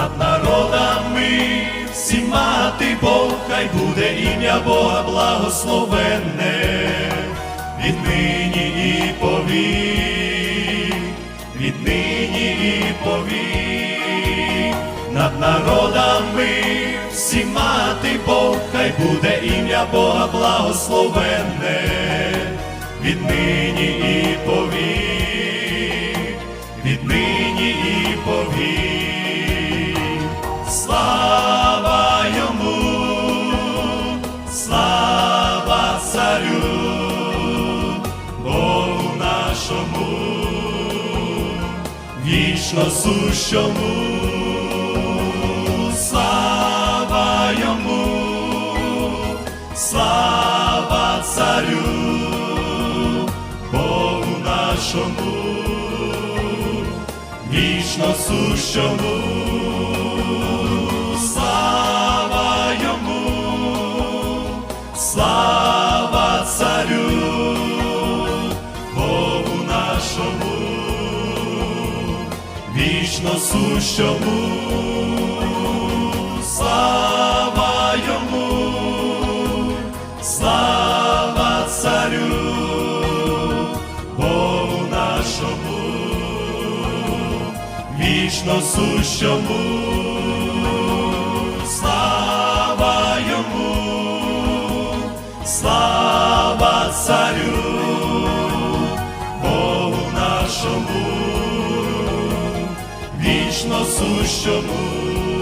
над народами. Всіма ти Бог, хай буде ім'я Бога благословенне, віднині і повік, віднині і повік, над народами всіма ти Бог, хай буде ім'я Бога благословенне, віднині і царю, Богу нашому, вічно сущому, слава йому, слава царю, Богу нашому, вічно сущому, вічно сущому, слава йому, слава царю, Богу нашому, вічно сущому, слава йому, слава царю, нашому, вічно сущому.